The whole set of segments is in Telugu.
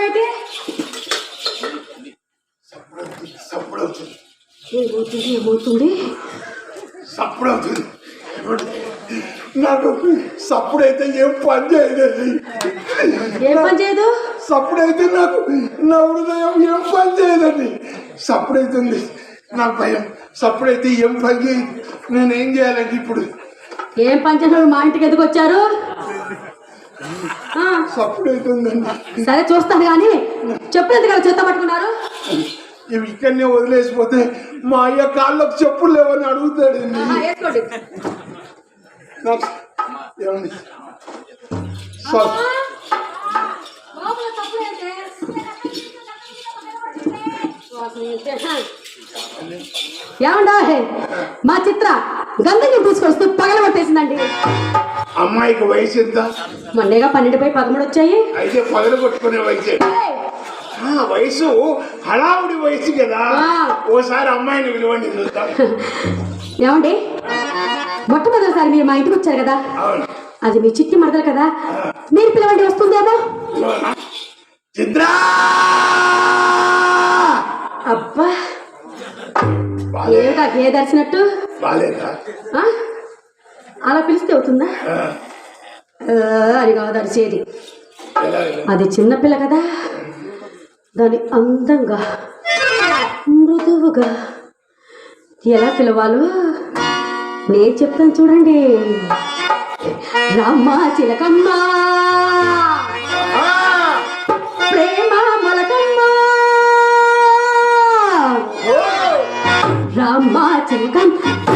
అవుతుంది ఏమవుతుంది? ఏమవుతుంది? సప్పుడు అవుతుంది నాకు సప్పుడైతే ఏం పని చేయదండి ఏం పని చేయదు? సప్పుడైతే నాకు నా హృదయం ఏం పని చేయదండి సప్పుడైతుంది. నాకు భయం. సప్పుడైతే ఏం పని చేయదు. నేనేం చేయాలండి ఇప్పుడు? ఏం పని చేసిన మా ఇంటికి ఎందుకు వచ్చారు? సరే చూస్తాను కానీ చెప్పు ఎందుకు చెత్త పట్టుకున్నారు? ఇవి ఇక్కడనే వదిలేసిపోతే మా అయ్య కాళ్ళకు చెప్పులు లేవని నాకు ఏమండి? మా చిత్ర గంధకి తీసుకొస్తూ పగలగొట్టేసిందండి. అమ్మాయికి వయసు ఎంత? మొన్నేగా పన్నెండు పోయి పదమూడు వచ్చాయి. అయితే పగలు కొట్టుకునే వయసే. వయసు హడావుడి వయసు కదా. ఓసారి అమ్మాయిని విలువండి చూద్దాం. ఏమండి? మొట్టమొదటిసారి మీరు మా ఇంటికి వచ్చారు కదా? అది మీ చిట్టి మరదలు కదా? మీరు పిలవండి వస్తుందేమో? అబ్బా! ఏమిటా గేదె దర్శనట్టు బాలేదా ఆ? అలా పిలిస్తే అవుతుందా? అని కాదు అరిచేది? అది చిన్నపిల్ల కదా. దాని అందంగా మృదువుగా ఎలా పిలవాలో నేను చెప్తాను చూడండి. రామ్మ చిలకమ్మ. ప్రేమ మొలకమ్మ. రామ్మ చిలకమ్మ.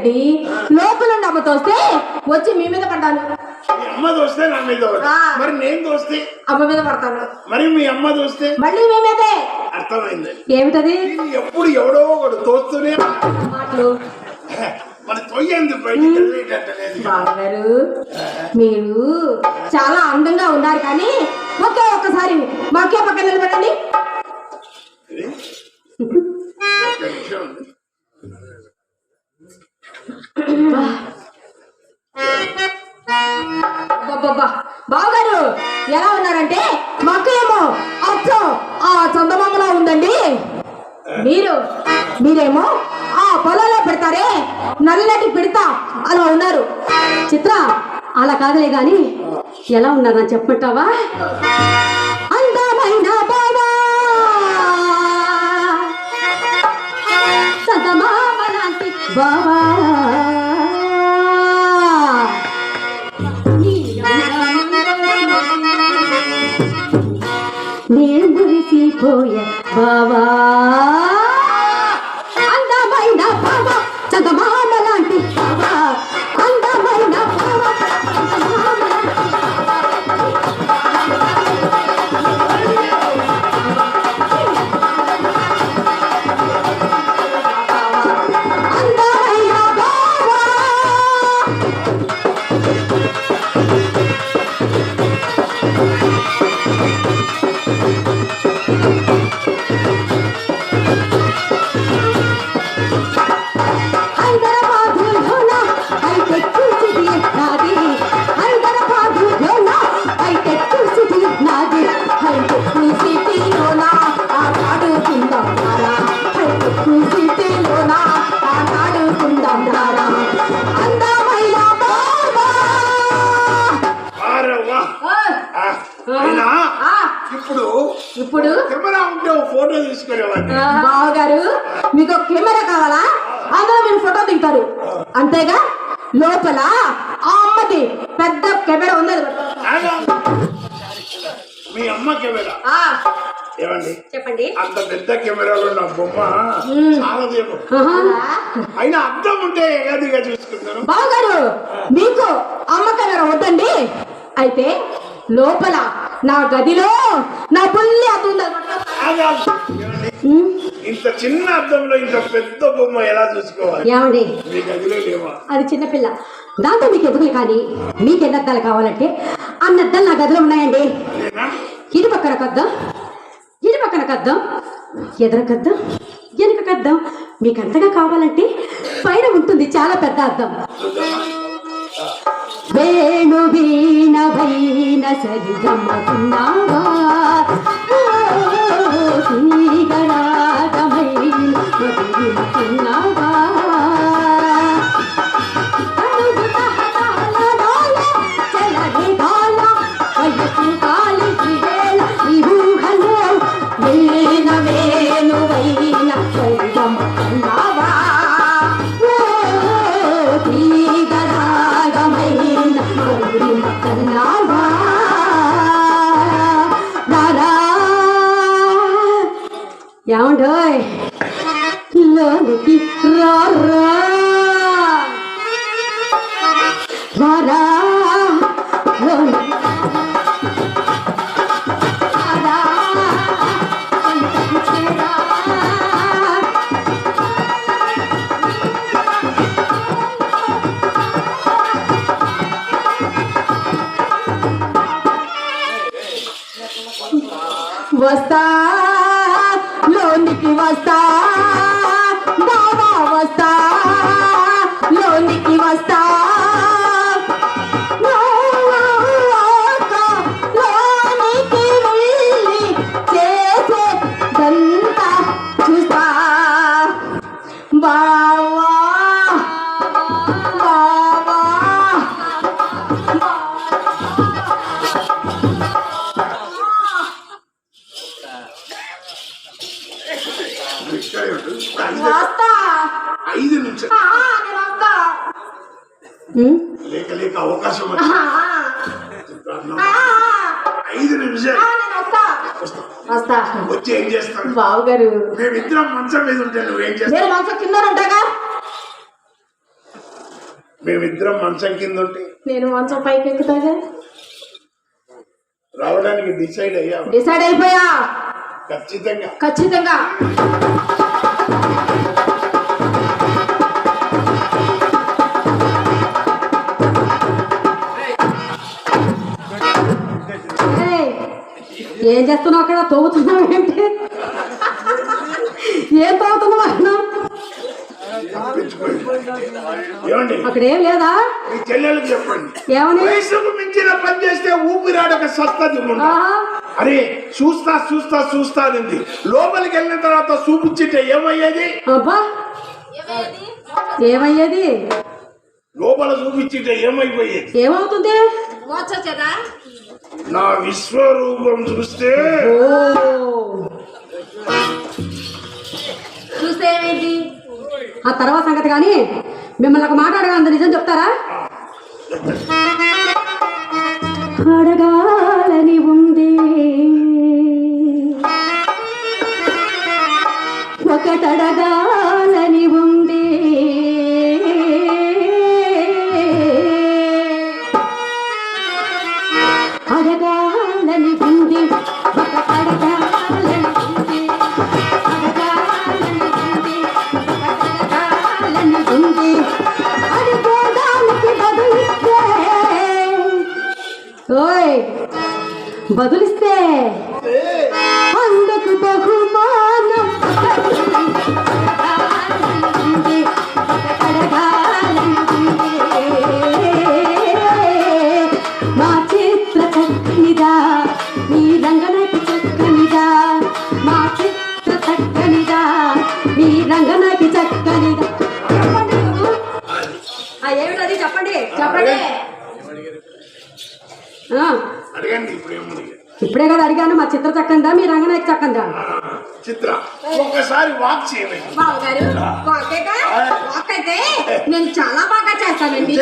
తొయ్యలేదండి లోపల నుండి అమ్మ తోస్తే వచ్చి మీ మీద పడ్డాను. అమ్మ దోస్తే నా మీద ఒకటి. ఆ. మరి నేను దోస్తే అమ్మ మీద పడతాను. మరి మీ అమ్మ దోస్తే మళ్ళీ మీ మీదే. అర్థమైంది. ఏమిటది? ఎప్పుడు ఎవడో ఒకడు తోస్తూనే మాటలు. బావగారు మీరు చాలా అందంగా ఉన్నారు కానీ ఒకే ఒక్కసారి మాకే పక్కన నిలబడండి ఒక నిమిషం ఉంది. అబ్బబ్బబ్బా. బావగారు ఎలా ఉన్నారంటే మాకేమో అచ్చం ఆ చందమామలా ఉందండి. మీరు మీరేమో ఆ పొలంలో పెడతారే నల్లటి పెడతా అలా ఉన్నారు. చిత్ర అలా కాదులే గాని ఎలా ఉన్నారని చెప్పమంటావా? అంతా బాబా. నేను మురిసిపోయా బాబా. బావగారు మీకు కెమెరా కావాలా? అందులో మీరు ఫోటో దిగుతారు. అంతేగా? లోపల ఆ అమ్మది పెద్ద కెమెరా ఉంది. మీ అమ్మ కెమెరా. ఏమండి? చెప్పండి. అంత పెద్ద కెమెరాలో నా బొమ్మ. అయినా అర్థం ఉంటే చూసుకుంటాను బావగారు మీకు అమ్మ కెమెరా వద్దండి. అయితే లోపల నా గదిలో నా పుల్లి ఇంత చిన్న అద్దంలో ఇంత పెద్ద బొమ్మ ఎలా చూసుకోవాలి? ఏమండి? అది చిన్నపిల్ల దాంతో మీకు ఎదుగులు కానీ మీకు ఎన్ని అద్దాలు కావాలంటే అన్ని అద్దాలు నా గదిలో ఉన్నాయండి. ఇటు పక్కన కద్దాం ఇటు పక్కన కద్దాం ఎదురు కద్దాం వెనుక కద్దాం మీకు అంతగా కావాలంటే పైన ఉంటుంది చాలా పెద్ద అద్దం. వేణు వీణ వైన సరిగమ్మకున్నావా శ్రీగరాగమైన మధురిమకున్నావా వస్తా లోనికి వస్తా. ఐదు- వస్తా ఐదు నిమిషాలు ఆ, నేను వస్తా లేక లేక అవకాశం ఆ, వచ్చింది. ఆ, ఐదు ఆ, నిమిషాలు. నేను వస్తా. వస్తా. వస్తా. వచ్చి ఏం చేస్తాను బావు గారు మేమిద్దరం మంచం మీద ఉంటే నువ్వేం చేస్తావు? నేను మంచం కింద ఉంటాగా? మేమిద్దరం మంచం కింద ఉంటే. నేను మంచం పైకి ఎక్కుతాగా? రావడానికి డిసైడ్ అయ్యావు? డిసైడ్ అయిపోయా? ఖచ్చితంగా. ఏం చేస్తున్నావు అక్కడ? తవ్వుతున్నావు ఏంటి? ఏం తవ్వుతున్నావు అక్కడ? ఏం లేదా? చెల్లెలకు చెప్పండి. ఏమని? మించిన పని చేస్తే ఊపిరాడక సస్తది. అరే చూస్తా చూస్తా చూస్తా అనింది. లోపలికి వెళ్ళిన తర్వాత చూపించితే ఏమయ్యేది? అబ్బా! ఏమయ్యేది? లోపల చూపించితే ఏమైపోయేది? ఏమవుతుంది? నా విశ్వరూపం చూస్తే ఓ! చూస్తే ఆ తర్వాత సంగతి కానీ మిమ్మల్ని ఒక మాట అడగా అంత నిజం చెప్తారా? అడగాలని తడగాలని ఉంది. అడగాలని ఉంది. ఒకటడగాలని ఉంది. అడగాలని ఉంది. ఒకటడగాలని ఉంది. అడిగేదానికి బదులిస్తే. ఓయ్ ఒక్కసారి వాక్ చేయలేదు బావగారు వాకేగా వాక్ అయితే నేను చాలా బాగా చేస్తానండి.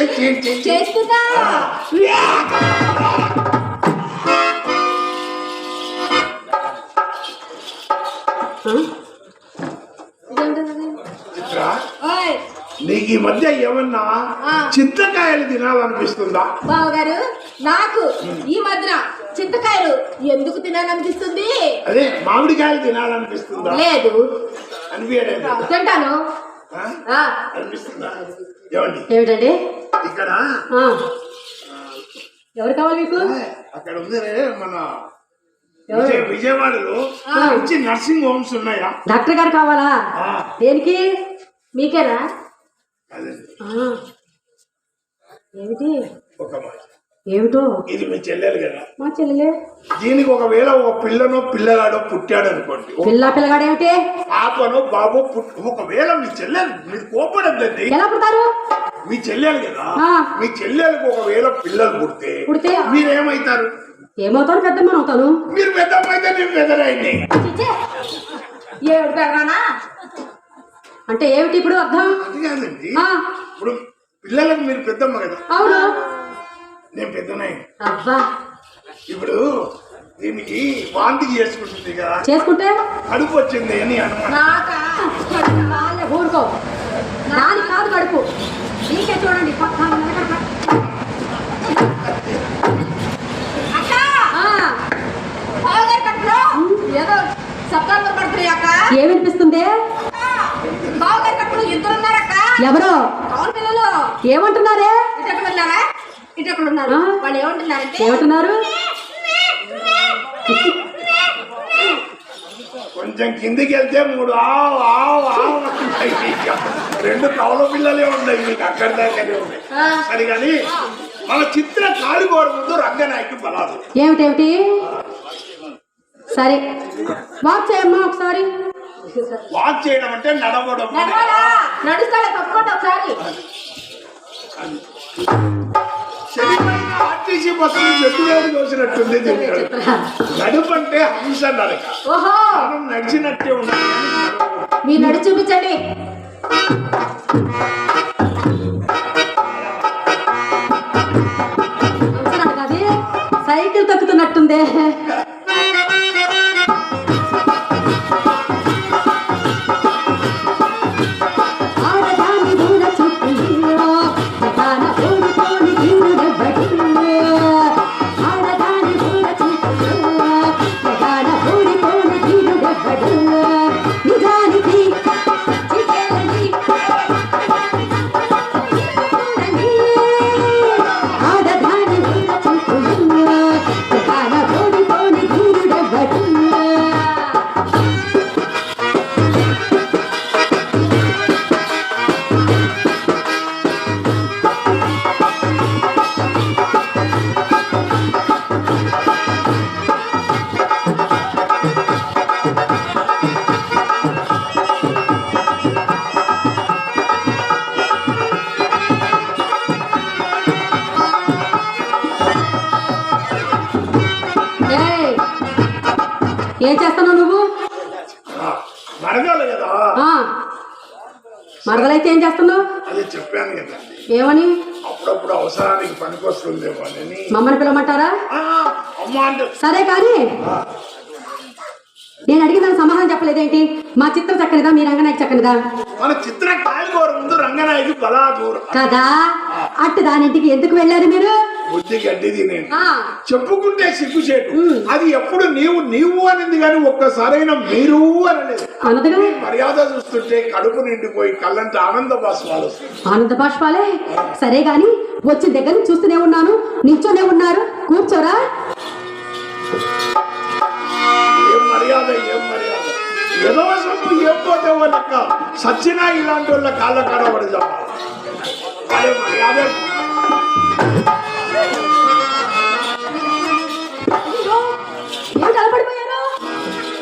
నీకు ఈ మధ్య ఏమన్నా ఆ. చింతకాయలు తినాలనిపిస్తుందా? బావగారు నాకు ఈ మధ్యన చింతకాయలు ఎందుకు తినాలనిపిస్తుంది? అదే మామిడికాయలు తినాలనిపిస్తుందా? లేదు. అనిపించలేదు. తింటాను. అనిపిస్తుందా? ఏమిటండి? ఇక్కడ. ఎవరు కావాలి మీకు? అక్కడ ఉంది రే మన విజయవాడలో. మంచి నర్సింగ్ హోమ్స్ ఉన్నాయా? డాక్టర్ గారు కావాలా. దేనికి? మీకేనా. ఏమిటి? ఒక మాట. ఏమిటో? ఇది మీ చెల్లెలు కదా. మా చెల్లెలే. దీనికి ఒకవేళ ఒక పిల్లనో పిల్లగాడో పుట్టాడు అనుకోండి పిల్ల పిల్లగాడు ఏమిటి పాపనో బాబు ఒకవేళ మీ చెల్లెలు మీరు కోపడద్దండి ఎలా పుడతారు? మీ చెల్లెలు కదా. మీ చెల్లెలకు ఒకవేళ పిల్లలు పుడితే పుడితే? మీరేమైతారు ఏమవుతాను పెద్దమ్మని అవుతాను మీరు పెద్దమ్మ అయితే నేను పెద్దరాయండి పెద్దనా అంటే ఏమిటి ఇప్పుడు అర్థం? ఇప్పుడు పిల్లలకు మీరు పెద్దమ్మ కదా. అవును. నేను అబ్బా. ఇప్పుడు దీనికి వాంతికి చేసుకుంటుంది కదా చేసుకుంటే? కడుపు వచ్చింది అని ఊరుకో. నాది కాదు కడుపు. నీకే చూడండి ఏదో శబ్దాలు పడుతున్నాయి అక్క. ఏమనిపిస్తుంది? బావగారి కడుపులో ఇద్దరు ఉన్నారక్క. ఎవరో? ఏమంటున్నారే? ఉన్నారా ఇటు ఎక్కడ ఉన్నారు? వాళ్ళు ఏమంటున్నారంటే ఏమంటున్నారు? కొంచెం కిందికి వెళ్తే మూడు ఆవు ఆవు ఆవు రెండు కవల పిల్లలే ఉన్నాయి మీకు అక్కడి దాకానే ఉన్నాయి. సరే కానీ మన చిత్ర కాలుగోర ముందు రంగనాయకు బలాలు ఏమిటేమిటి? సరే. వాక్ చేయమ్మా ఒకసారి. వాక్ చేయడం అంటే నడవడం. నడుస్తాడా తప్పుకోండి ఒకసారి. శనిపైన ఆర్టీసీ బస్సులు చెట్టు వేరు చూసినట్టుంది దీంట్లో. నడుపు అంటే హంస నడక మనం నడిచినట్టే నడి చూపించండి. సైకిల్ తొక్కుతున్నట్టుందే. ఏమని? అప్పుడప్పుడు అవసరానికి పనికొస్తుందేమో అని మమ్మల్ని పిలవమంటారా? సరే కానీ నేను అడిగిన దానికి సమాధానం చెప్పలేదేంటి? మా చిత్రం చక్కనిదా? మీ రంగనాయకు చక్కనిదా? మన చిత్ర కాలుగోర ముందు రంగనాయకి బలా దూరం. కదా? అట్టు దానింటికి ఎందుకు వెళ్ళారు మీరు? బుద్ధి గడ్డి తినేది ఆ, చెప్పుకుంటే సిగ్గుచేటు. అది ఎప్పుడు నీవు నీవు అనింది కానీ ఒక్కసారైనా మీరు అనలేదు. మర్యాద చూస్తుంటే కడుపు నిండిపోయి కళ్ళంట ఆనంద బాష్పాలు ఆనంద బాష్పాలే సరే గాని వచ్చిన దగ్గర చూస్తూనే ఉన్నాను. నించోనే ఉన్నారు. కూర్చోరా. ఏం మర్యాద ఏం మర్యాద? ఏదో సొమ్ము ఏం పోతే వాళ్ళక్క సచ్చినా ఇలాంటి వాళ్ళ కాళ్ళ కడబడి అదే మర్యాద. కలపడిపోయారు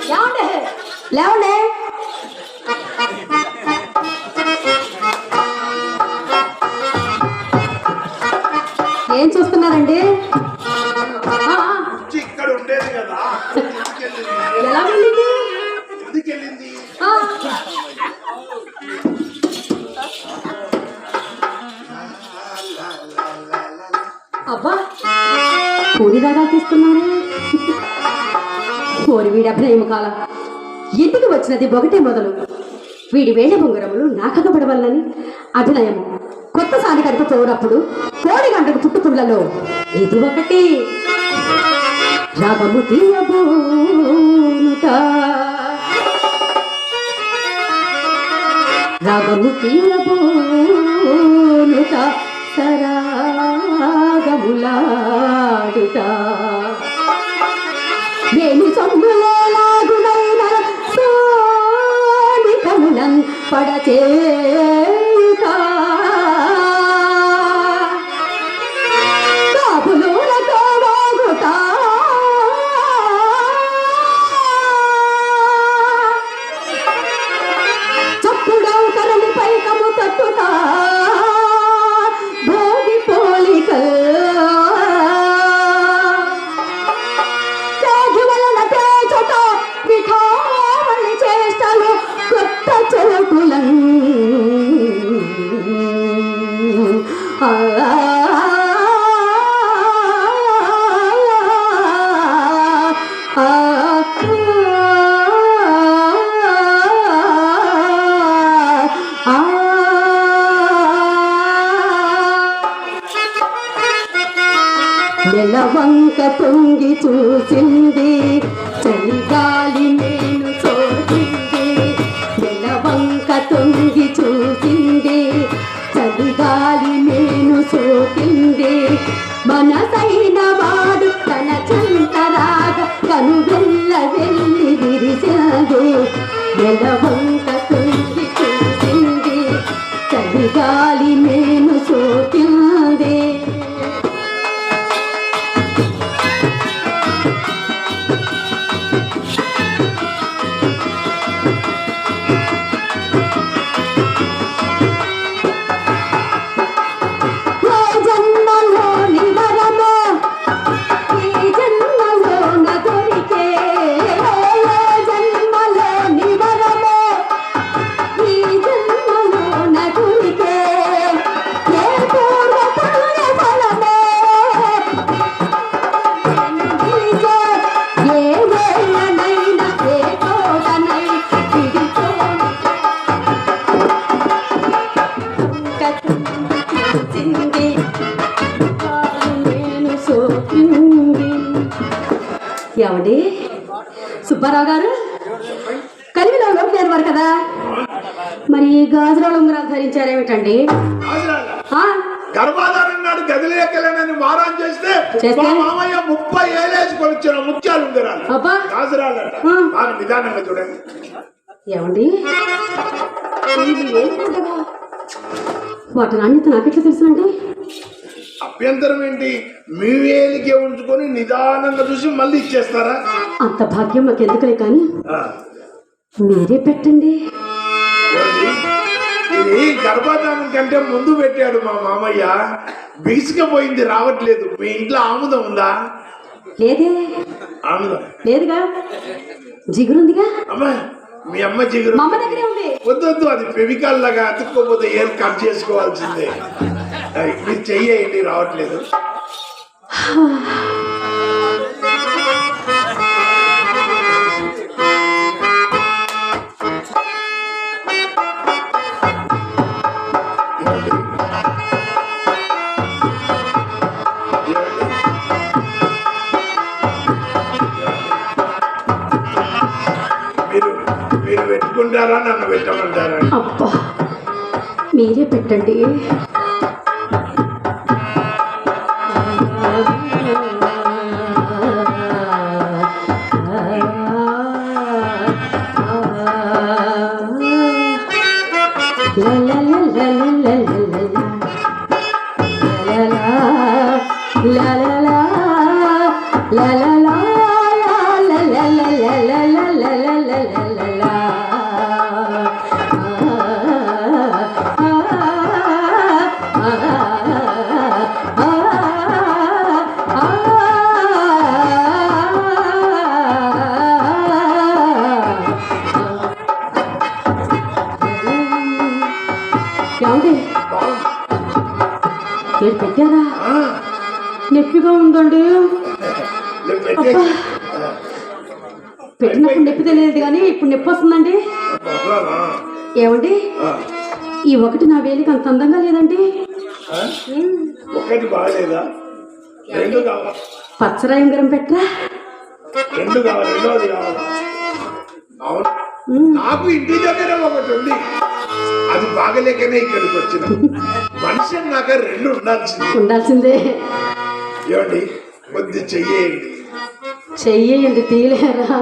లేవండి. లేవండి. కోరి కాల. ఇంటికి వచ్చినది ఒకటే మొదలు? వీడి వేణ బొంగరములు నాకగబడవల్లని? అభినయము కొత్త సాని కనుక తోడప్పుడు కోడి గంటకు పుట్టుకుళ్ళలో ఇది ఒకటి. రాగము తీయబోనుట. రాగము తీయబోనుట సరాగములాడుట. কে తుంగి చూసి చేస్తే మా మామయ్య ముప్పై ఏళ్ళేసుకొని వచ్చిన నిదానంగా చూడండి. వాటి నాణ్యత తెలుసు అండి అభ్యంతరం ఏంటి? మీ వేలికే ఉంచుకొని నిదానంగా చూసి మళ్ళీ ఇచ్చేస్తారా? అంత భాగ్యం మాకు ఎందుకులే కానీ మీరే పెట్టండి. ఇది గర్భాధానం కంటే ముందు పెట్టాడు మా మామయ్య. బిగుసుకపోయింది రావట్లేదు. మీ ఇంట్లో ఆముదం ఉందా? లేదే. ఆముదం. లేదుగా. జిగురుందిగా. అమ్మా మీ అమ్మ ఉంది. వద్దొద్దు అది ఫెవికాల్ లాగా అతుక్కోపోతే ఏం కట్ చేసుకోవాల్సిందే. మీరు చెయ్యండి రావట్లేదు. పెట్టమంటారా? నన్ను పెట్టమంటారా? అప్ప మీరే పెట్టండి. పెట్టారా నొప్పిగా ఉందండి. పెట్టినప్పుడు నొప్పి తెలియదు కానీ ఇప్పుడు నొప్పి వస్తుందండి? ఏమండి? ఈ ఒకటి నా వేలికి అంత అందంగా లేదండి? ఒకటి బాగలేదా? పచ్చరాయి ఉంగరం పెట్టరా? రెండు కావాలి రెండోది కావాలా? అవును. నాకు ఇంటి దగ్గర ఒకటి ఉంది. అది బాగలేకనే ఇక్కడికి వచ్చిన. మనిషి నాక రెండు ఉండాల్సింది. ఉండాల్సిందే. ఏమండి? కొద్ది చెయ్యేయండి. చెయ్యండి తీయలేరా?